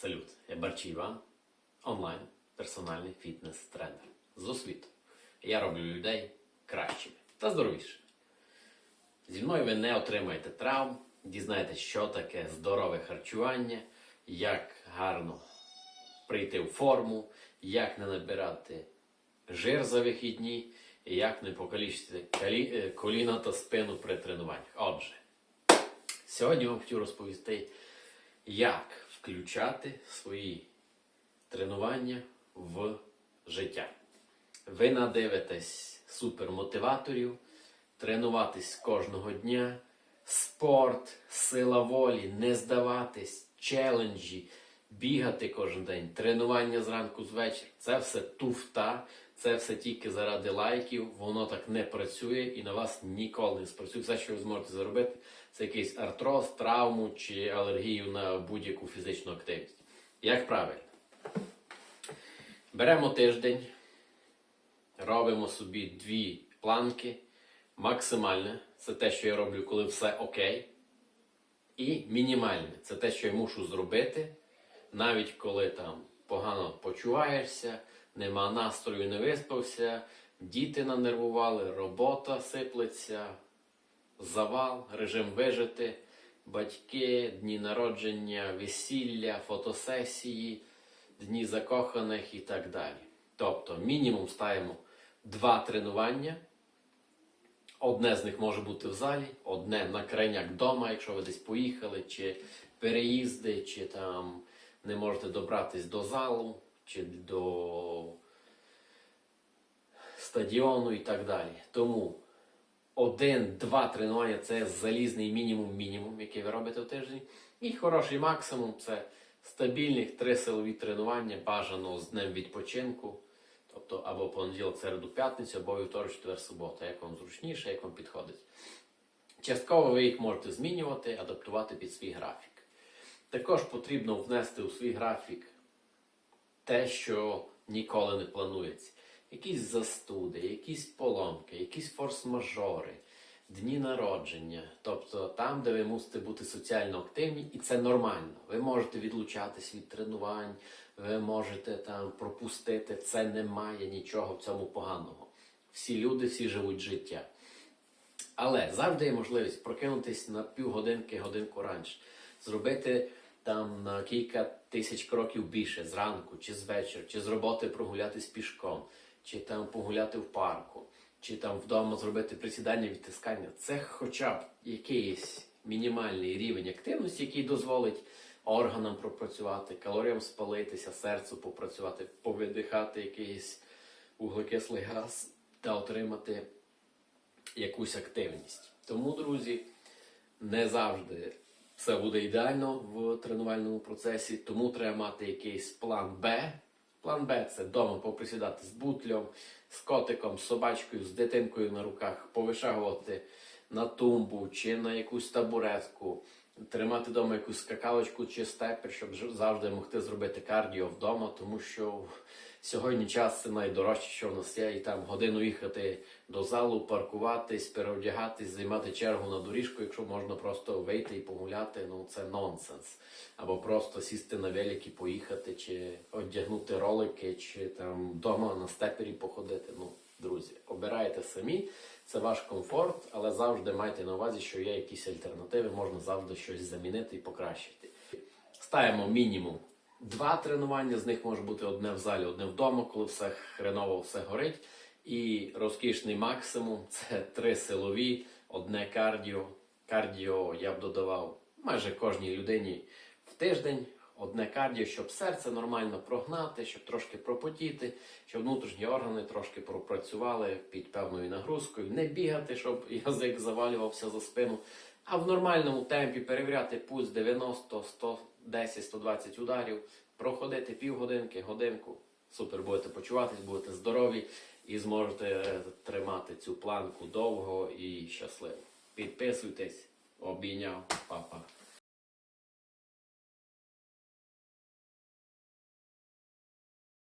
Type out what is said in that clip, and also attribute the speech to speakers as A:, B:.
A: Салют, я Барчий Іван, онлайн персональний фітнес-тренер з освітою. Я роблю людей кращими та здоровішими. Зі мною ви не отримаєте травм, дізнаєтесь, що таке здорове харчування, як гарно прийти в форму, як не набирати жир за вихідні і як не покалічити калі- е, коліна та спину при тренуваннях. Отже, сьогодні вам хочу розповісти, як включати свої тренування в життя. Ви надивитесь супермотиваторів, тренуватись кожного дня, спорт, сила волі, не здаватись, челенджі, бігати кожен день, тренування зранку з вечора. Це все туфта, це все тільки заради лайків, воно так не працює і на вас ніколи не спрацює. Все, що ви зможете зробити, це якийсь артроз, травму чи алергію на будь-яку фізичну активність. Як правильно? Беремо тиждень, робимо собі дві планки. Максимальне це те, що я роблю, коли все окей. І мінімальне це те, що я мушу зробити, навіть коли там погано почуваєшся, нема настрою, не виспався, діти нанервували, робота сиплеться, завал, режим вижити, батьки, дні народження, весілля, фотосесії, дні закоханих і так далі. Тобто мінімум ставимо два тренування. Одне з них може бути в залі, одне на крайняк вдома, якщо ви десь поїхали, чи переїзди, чи там не можете добратись до залу, чи до стадіону і так далі. Тому один-два тренування це залізний мінімум-мінімум, який ви робите в тиждень. І хороший максимум це стабільних три силові тренування, бажано з днем відпочинку. Тобто або понеділок, середу, п'ятницю, або вівторок, четвер, субота. Як вам зручніше, як вам підходить. Частково ви їх можете змінювати, адаптувати під свій графік. Також потрібно внести у свій графік те, що ніколи не планується. Якісь застуди, якісь поломки, якісь форс-мажори, дні народження. Тобто там, де ви мусите бути соціально активні, і це нормально. Ви можете відлучатись від тренувань, ви можете там пропустити. Це немає нічого в цьому поганого. Всі люди, всі живуть життя. Але завжди є можливість прокинутись на півгодинки, годинку раніше, зробити там на кілька тисяч кроків більше зранку, чи з вечора, чи з роботи прогулятись пішком, чи там погуляти в парку, чи там вдома зробити присідання, відтискання. Це хоча б якийсь мінімальний рівень активності, який дозволить органам пропрацювати, калоріям спалитися, серцю попрацювати, повидихати якийсь вуглекислий газ та отримати якусь активність. Тому, друзі, не завжди все буде ідеально в тренувальному процесі, тому треба мати якийсь план Б. План Б це вдома поприсідати з бутлем, з котиком, з собачкою, з дитинкою на руках, повишагувати на тумбу чи на якусь табуретку, тримати вдома якусь скакалочку чи степер, щоб завжди могти зробити кардіо вдома, тому що сьогодні час це найдорожче, що в нас є, і там годину їхати до залу, паркуватись, переодягатись, займати чергу на доріжку, якщо можна просто вийти і погуляти, ну це нонсенс. Або просто сісти на велик і поїхати, чи одягнути ролики, чи там вдома на степері походити. Ну, друзі, обирайте самі, це ваш комфорт, але завжди майте на увазі, що є якісь альтернативи, можна завжди щось замінити і покращити. Ставимо мінімум два тренування, з них може бути одне в залі, одне вдома, коли все хреново, все горить. І розкішний максимум це три силові, одне кардіо. Кардіо я б додавав майже кожній людині в тиждень. Одне кардіо, щоб серце нормально прогнати, щоб трошки пропотіти, щоб внутрішні органи трошки пропрацювали під певною нагрузкою, не бігати, щоб язик завалювався за спину, а в нормальному темпі перевіряти пульс 90, 110, 120 ударів, проходити півгодинки, годинку. Супер будете почуватись, будете здорові і зможете е, тримати цю планку довго і щасливо. Підписуйтесь, обійняв, па-па.